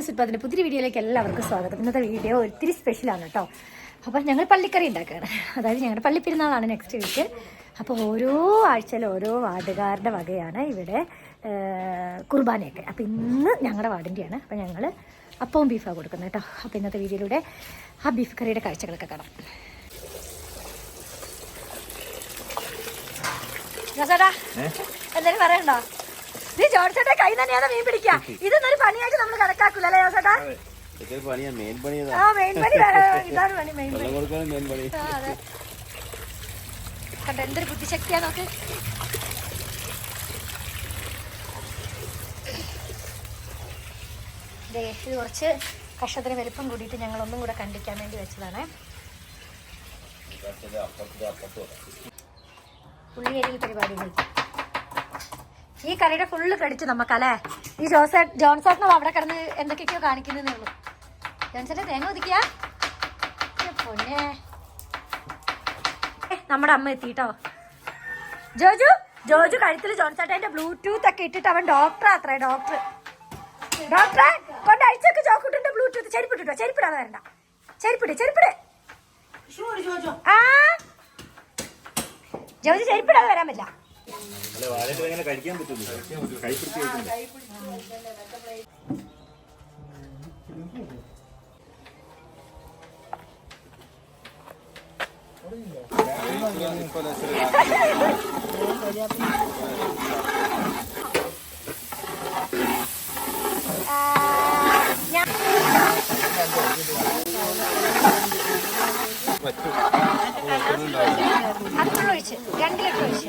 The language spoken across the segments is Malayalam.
ന്യൂസ് ഉൽപ്പാദന പുതിയ വീഡിയോയിലേക്ക് എല്ലാവർക്കും സ്വാഗതം. ഇന്നത്തെ വീഡിയോ ഒത്തിരി സ്പെഷ്യലാണ് കേട്ടോ അപ്പോൾ ഞങ്ങൾ പള്ളിക്കറി ഉണ്ടാക്കുകയാണ് അതായത് ഞങ്ങളുടെ പള്ളിപ്പെരുന്നാളാണ് നെക്സ്റ്റ് വീക്ക് അപ്പോൾ ഓരോ ആഴ്ചയിലും ഓരോ വാർഡുകാരുടെ വകയാണ് ഇവിടെ കുർബാനയൊക്കെ. അപ്പോൾ ഇന്ന് ഞങ്ങളുടെ വാർഡിന്റെയാണ് അപ്പോൾ ഞങ്ങൾ അപ്പവും ബീഫാണ് കൊടുക്കുന്നത് കേട്ടോ അപ്പോൾ ഇന്നത്തെ വീഡിയോയിലൂടെ ആ ബീഫ് കറിയുടെ കാഴ്ചകളൊക്കെ കാണാം. എന്തായാലും പറയണ്ടോ? നീ ജോർജേട്ടെ കൈ തന്നെയാണ് മീൻ പിടിക്കുക? ഇതൊന്നൊരു പണിയായിട്ട് നമ്മൾ കണക്കാക്കൂല അല്ലേ പണി ആ മെയിൻ പണി ഇതാണ് പണി മെയിൻ പണി. കണ്ടോ എന്തൊരു ബുദ്ധിശക്തിയാ നോക്ക്. ഇത് കുറച്ച് കഷത്തിന് വലിപ്പം കൂടിയിട്ട് ഞങ്ങൾ ഒന്നും കൂടെ കണ്ടിക്കാൻ വേണ്ടി വെച്ചതാണ്. ഉള്ളിയരിയിൽ പരിപാടികൾ. ഈ കറിയുടെ ഫുള്ള് ക്രെഡിറ്റ് നമുക്കല്ലേ? ഈ ജോസേ ജോൺസേട്ടനോ അവിടെ കിടന്ന് എന്തൊക്കെയൊക്കെയോ കാണിക്കുന്നേ ഉള്ളൂ. ജോൺസേട്ടൻ തേങ്ങ ഒതുക്കിയ? പൊന്നെ. നമ്മുടെ അമ്മ എത്തിട്ടോ? ജോജു ജോജു കഴുത്തിൽ ജോൺസേട്ടന്റെ ബ്ലൂടൂത്ത് ഒക്കെ ഇട്ടിട്ട് അവൻ ഡോക്ടർ അത്രേ ഡോക്ടർ ഡോക്ടറെ കൊണ്ട് അഴിച്ചൊക്കെ ജോക്കുട്ടിന്റെ ബ്ലൂടൂത്ത് ചെരുപ്പിട്ടോ ചെരുപ്പിടാതെ വരണ്ട. ചെരുപ്പിട് ചെരുപ്പിട്. ആ? ജോജു ചെരുപ്പിടാതെ വരാൻ പറ്റില്ല. അല്ല വാഴത്തിൽ എങ്ങനെ കഴിക്കാൻ പറ്റുന്നില്ല കൈ പിടിച്ച് കഴിക്കണ്ടേ? ആ, ഞാൻ അത്ര ഒഴിച്ച് രണ്ട് ലിറ്റർ ഒഴിച്ച്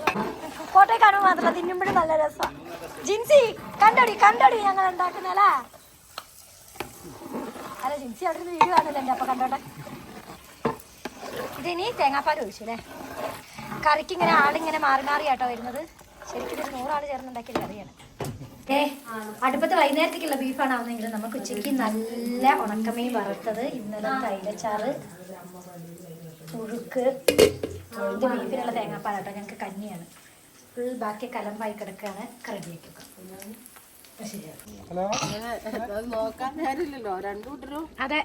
ഇവിടെ? മാത്രമല്ല തിന്നുമ്പോഴും നല്ല രസം. ജിൻസി കണ്ടോടി കണ്ടോടി ഞങ്ങൾ ഉണ്ടാക്കുന്നല്ലേ അല്ല? ജിൻസി അവിടെ നിന്ന് വീഡിയോ കാണില്ല അപ്പൊ കണ്ടോട്ടെ. ഇതിനി തേങ്ങാപ്പാൽ ഒഴിച്ചു അല്ലേ? കറിക്ക് ഇങ്ങനെ ആളിങ്ങനെ മാറി മാറിയാട്ടോ വരുന്നത്. ശരിക്കും ഒരു നൂറാൾ ചേർന്നുണ്ടാക്കിയ കറിയാണ്. ഏ അടുപ്പത്ത് വൈകുന്നേരത്തേക്കുള്ള ബീഫാണ് ആവുന്നെങ്കിൽ നമുക്ക് ഉച്ചയ്ക്ക് നല്ല ഉണക്കമീൻ വറുത്തത് ഇന്നലെ തൈലച്ചാറ് പുഴുക്ക് ഇത് ബീഫിനുള്ള പാലാട്ട ഞങ്ങൾക്ക് കഞ്ഞിയാണ്. ഫുൾ ബാക്കി കലമ്പായി കിടക്കുകയാണ് കിടക്കാണ് കറി കൂട്ടരും. അതെ.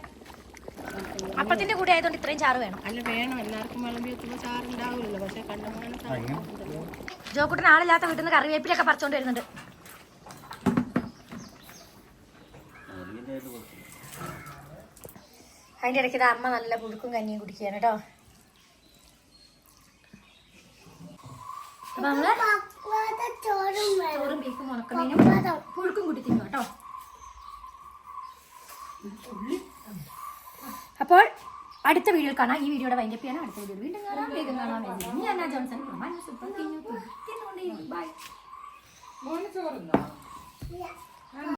അപ്പത്തിന്റെ കൂടെ ആയതുകൊണ്ട് ഇത്രയും ചാറ് വേണം. അല്ല വേണം. എല്ലാവർക്കും വിളമ്പി ചാറ് ഉണ്ടാവില്ലല്ലോ പക്ഷെ കണ്ടമാനം ജോക്കുട്ടൻ ആളില്ലാത്ത വീട്ടിൽ നിന്ന് കറിവേപ്പിലൊക്കെ പറിച്ചോണ്ട് വരുന്നുണ്ട്. അതിന്റെ ഇടയ്ക്ക് ഇത് അമ്മ നല്ല പുഴുക്കും കഞ്ഞിയും കുടിക്കുകയാണ് കേട്ടോ. അപ്പൊ നമ്മൾ ചോറും ബീഫും ഉണക്കമീനും പുഴുക്കും കൂട്ടി തിന്നു കേട്ടോ. അപ്പോൾ അടുത്ത വീഡിയോയിൽ കാണാം. ഈ വീഡിയോയുടെ വൈൻഡപ്പ് അടുത്ത വീഡിയോ വീണ്ടും കാണാം. വേഗം കാണാം വേണ്ടി. ഞാൻ ജോൺസൺ സൂപ്പർ ബൈ